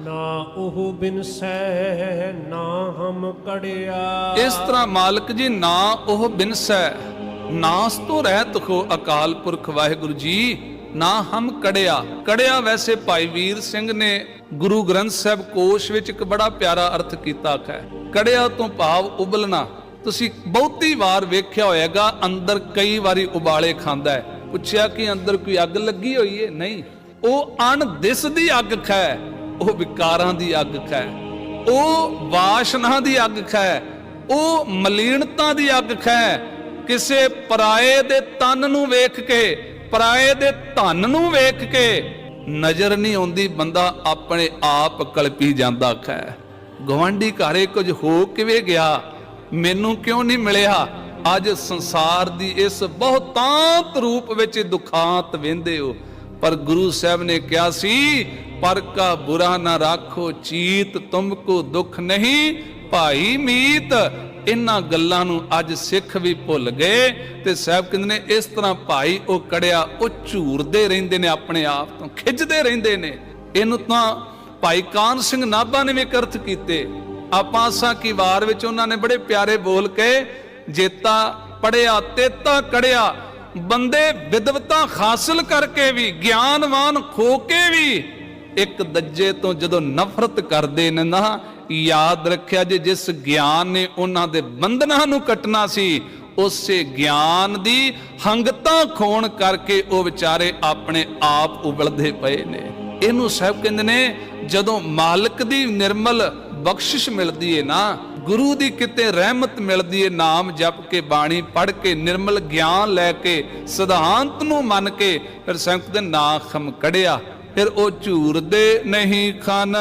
ਨਾ ਉਹ ਬਿਨਸੈ ਨਾ ਹਮ ਕੜਿਆ। ਇਸ ਤਰ੍ਹਾਂ ਮਾਲਕ ਜੀ, ਨਾ ਉਹ ਬਿਨਸੈ ਨਾਸ ਤੋਂ ਰਹਿਤ ਹੋ ਅਕਾਲ ਪੁਰਖ ਵਾਹਿਗੁਰੂ ਜੀ, ਨਾ ਹਮ ਕੜਿਆ। ਕੜਿਆ ਵੈਸੇ ਭਾਈ ਵੀਰ ਸਿੰਘ ਨੇ ਗੁਰੂ ਗ੍ਰੰਥ ਸਾਹਿਬ ਕੋਸ਼ ਵਿੱਚ ਇੱਕ ਬੜਾ ਪਿਆਰਾ ਅਰਥ ਕੀਤਾ ਹੈ। ਕੜਿਆ ਤੋਂ ਭਾਵ ਉਬਲਣਾ। ਤੁਸੀਂ ਬਹੁਤੀ ਵਾਰ ਵੇਖਿਆ ਹੋਵੇਗਾ ਅੰਦਰ ਕਈ ਵਾਰੀ ਉਬਾਲੇ ਖਾਂਦਾ ਹੈ। ਪੁੱਛਿਆ ਕਿ ਅੰਦਰ ਕੋਈ ਅੱਗ ਲੱਗੀ ਹੋਈ ਹੈ ਨਹੀਂ। ਉਹ ਅਣ ਦਿਸ ਦੀ ਅੱਗ ਖੈ। ਉਹ ਵਿਕਾਰਾਂ ਦੀ ਅੱਗ ਖੈ, ਉਹ ਵਾਸ਼ਨਾ ਦੀ ਅੱਗ ਖੈ, ਉਹ ਮਲੀਨਤਾ ਦੀ ਅੱਗ ਖੈ। ਕਿਸੇ ਪਰਾਏ ਦੇ ਤਨ ਨੂੰ ਵੇਖ ਕੇ, ਪਰਾਏ ਦੇ ਧਨ ਨੂੰ ਵੇਖ ਕੇ ਨਜ਼ਰ ਨਹੀਂ ਆਉਂਦੀ ਬੰਦਾ ਆਪਣੇ ਆਪ ਕਲਪੀ ਜਾਂਦਾ ਖੈ। ਗਵਾਂਢੀ ਘਰੇ ਕੁਝ ਹੋ ਕਿਵੇਂ ਗਿਆ? ਮੈਨੂੰ ਕਿਉਂ ਨਹੀਂ ਮਿਲਿਆ? ਅੱਜ ਸੰਸਾਰ ਦੀ ਇਸ ਬਹੁਤਾਂਤ ਰੂਪ ਵਿੱਚ ਦੁਖਾਂਤ ਵੇਂਦੇ ਹੋ। ਪਰ ਗੁਰੂ ਸਾਹਿਬ ਨੇ ਕਿਹਾ ਸੀ ਪਰ ਕਾ ਬੁਰਾ ਨਾ ਰਾਖੋ ਚੀਤ ਤੁਮਕੋ ਦੁੱਖ ਨਹੀਂ। ਭਾਈ ਮੀਤ ਇਹਨਾਂ ਗੱਲਾਂ ਨੂੰ ਅੱਜ ਸਿੱਖ ਵੀ ਭੁੱਲ ਗਏ। ਤੇ ਸਾਹਿਬ ਕਹਿੰਦੇ ਨੇ, ਇਸ ਤਰ੍ਹਾਂ ਭਾਈ ਉਹ ਕੜਿਆ, ਉਹ ਝੂਰਦੇ ਰਹਿੰਦੇ ਨੇ ਆਪਣੇ ਆਪ ਤੋਂ ਖਿੱਚਦੇ ਰਹਿੰਦੇ ਨੇ। ਇਹਨੂੰ ਤਾਂ ਭਾਈ ਕਾਨ ਸਿੰਘ ਨਾਭਾ ਨੇ ਵੀ ਇੱਕ ਕੀਤੇ। ਆਪਾਂ ਅਸਾਂ ਕੀ ਵਾਰ ਵਿੱਚ ਉਹਨਾਂ ਨੇ ਬੜੇ ਪਿਆਰੇ ਬੋਲ ਕੇ, ਜੇਤਾ ਪੜਿਆ, ਤੇਤਾ ਕੜਿਆ, ਬੰਦੇ ਵਿਦਵਤਾ ਹਾਸਲ ਕਰਕੇ ਵੀ, ਗਿਆਨਵਾਨ ਖੋ ਕੇ ਵੀ ਇੱਕ ਦੱਜੇ ਤੋਂ ਜਦੋਂ ਨਫ਼ਰਤ ਕਰਦੇ ਨੇ ਨਾ, ਯਾਦ ਰੱਖਿਆ ਜੇ, ਜਿਸ ਗਿਆਨ ਨੇ ਉਹਨਾਂ ਦੇ ਬੰਧਨਾਂ ਨੂੰ ਕੱਟਣਾ ਸੀ, ਉਸੇ ਗਿਆਨ ਦੀ ਹੰਗਤਾ ਖੋਣ ਕਰਕੇ ਉਹ ਵਿਚਾਰੇ ਆਪਣੇ ਆਪ ਉਬਲਦੇ ਪਏ ਨੇ। ਇਹਨੂੰ ਸਾਹਿਬ ਕਹਿੰਦੇ ਨੇ, ਜਦੋਂ ਮਾਲਕ ਦੀ ਨਿਰਮਲ ਬਖਸ਼ਿਸ਼ ਮਿਲਦੀ ਏ ਨਾ, ਗੁਰੂ ਦੀ ਕਿਤੇ ਰਹਿਮਤ ਮਿਲਦੀ ਏ, ਨਾਮ ਜਪ ਕੇ, ਬਾਣੀ ਪੜ੍ਹ ਕੇ, ਨਿਰਮਲ ਗਿਆਨ ਲੈ ਕੇ, ਸਿਧਾਂਤ ਨੂੰ ਮੰਨ ਕੇ, ਫਿਰ ਸੰਤ ਦੇ ਨਾ ਖਮ ਕੜਿਆ ਫਿਰ ਉਹ ਝੂਰਦੇ ਨਹੀਂ ਖਨ।